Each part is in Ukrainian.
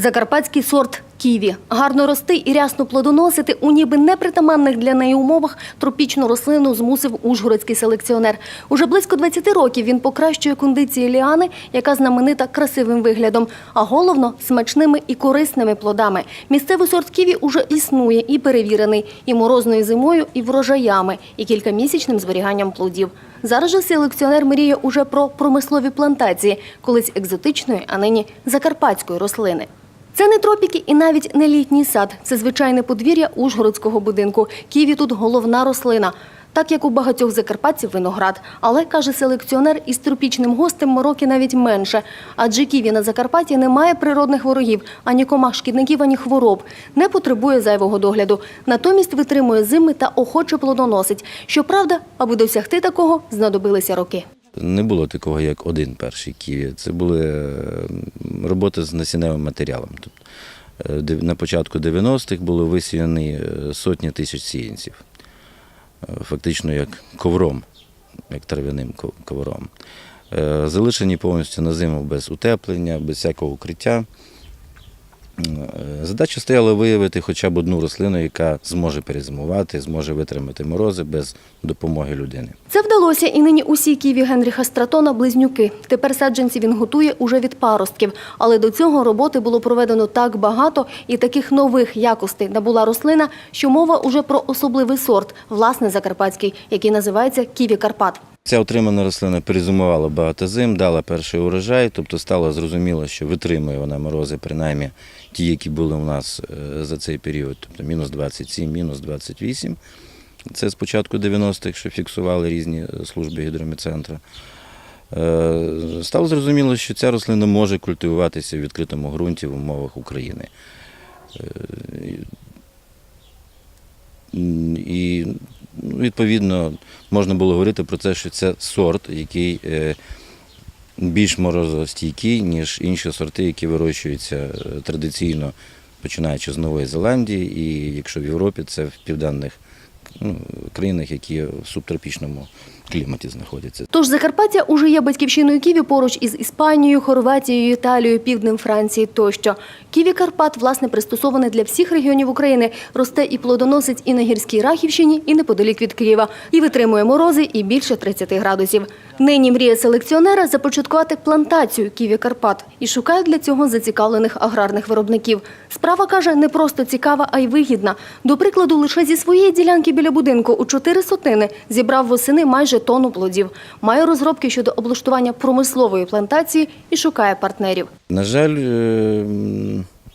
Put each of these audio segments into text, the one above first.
Закарпатський сорт ківі. Гарно рости і рясно плодоносити у ніби непритаманних для неї умовах тропічну рослину змусив ужгородський селекціонер. Уже близько 20 років він покращує кондиції ліани, яка знаменита красивим виглядом, а головно смачними і корисними плодами. Місцевий сорт ківі уже існує і перевірений і морозною зимою, і врожаями, і кількамісячним зберіганням плодів. Зараз же селекціонер мріє уже про промислові плантації, колись екзотичної, а нині закарпатської рослини. Це не тропіки і навіть не літній сад. Це звичайне подвір'я Ужгородського будинку. Ківі тут головна рослина. Так як у багатьох закарпатців виноград. Але, каже селекціонер, із тропічним гостем мороки навіть менше. Адже ківі на Закарпатті не має природних ворогів, ані комах шкідників, ані хвороб. Не потребує зайвого догляду. Натомість витримує зими та охоче плодоносить. Щоправда, аби досягти такого, знадобилися роки. Не було такого, як один перший ківі. Це були роботи з насінневим матеріалом. Тобто, на початку 90-х були висіяні е, сотні тисяч сіянців. Е, Фактично як ковром, як трав'яним ковром. Залишені повністю на зиму без утеплення, без всякого укриття. Е, Задача стояла виявити хоча б одну рослину, яка зможе перезимувати, зможе витримати морози без допомоги людини. Це вдалося і нині усі ківі Генріха Стратона близнюки. Тепер саджанці він готує уже від паростків. Але до цього роботи було проведено так багато і таких нових якостей набула рослина, що мова уже про особливий сорт, власне закарпатський, який називається ківі Карпат. Ця отримана рослина перезимувала багато зим, дала перший урожай, тобто стало зрозуміло, що витримує вона морози, принаймні ті, які були у нас е, за цей період, тобто мінус 27, мінус 28. Це з початку 90-х, що фіксували різні е, служби гідрометцентру. Е, Стало зрозуміло, що ця рослина може культивуватися в відкритому ґрунті в умовах України. І відповідно можна було говорити про те, що це сорт, який е, більш морозостійкий, ніж інші сорти, які вирощуються е, традиційно, починаючи з Нової Зеландії, і якщо в Європі, це в південних ну, країнах, які в субтропічному кліматі знаходяться. Тож Закарпаття уже є батьківщиною ківі поруч із Іспанією, Хорватією, Італією, півднем Франції тощо. Ківі Карпат, власне, пристосоване для всіх регіонів України, росте і плодоносить і на гірській Рахівщині, і неподалік від Києва, і витримує морози і більше 30 градусів. Нині мріє селекціонера започаткувати плантацію ківі Карпат і шукають для цього зацікавлених аграрних виробників. Справа каже не просто цікава, а й вигідна. До прикладу, лише зі своєї ділянки біля будинку у чотири сотини зібрав восени майже тонну плодів. Має розробки щодо облаштування промислової плантації і шукає партнерів. На жаль, е,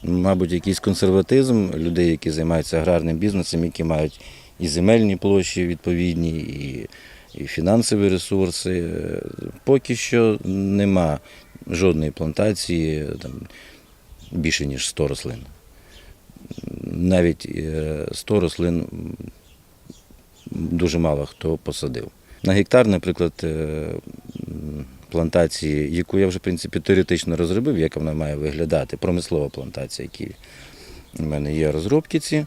мабуть, якийсь консерватизм людей, які займаються аграрним бізнесом, які мають і земельні площі відповідні, і, і фінансові ресурси. Е, Поки що нема жодної плантації там, більше, ніж 100 рослин. Навіть е, 100 рослин м, дуже мало хто посадив. На гектар, наприклад, е, плантації, яку я вже в принципі теоретично розробив, як вона має виглядати, промислова плантація Києві. У мене є розробки ці,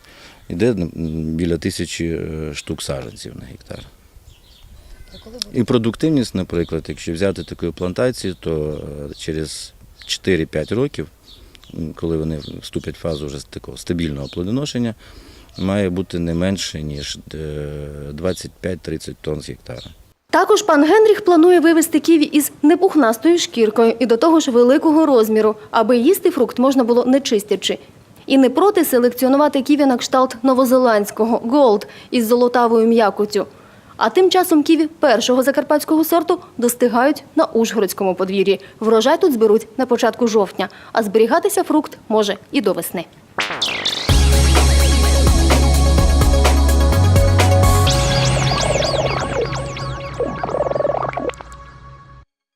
йде біля тисячі е, штук саджанців на гектар. І продуктивність, наприклад, якщо взяти таку плантацію, то е, через 4-5 років, коли вони вступлять в фазу вже такого стабільного плодоношення, має бути не менше, ніж е, 25-30 тонн з гектара. Також пан Генріх планує вивезти ківі із непухнастою шкіркою і до того ж великого розміру, аби їсти фрукт можна було не чистячи. І не проти селекціонувати ківі на кшталт новозеландського голд із золотавою м'якоттю. А тим часом ківі першого закарпатського сорту достигають на Ужгородському подвір'ї. Врожай тут зберуть на початку жовтня, а зберігатися фрукт може і до весни.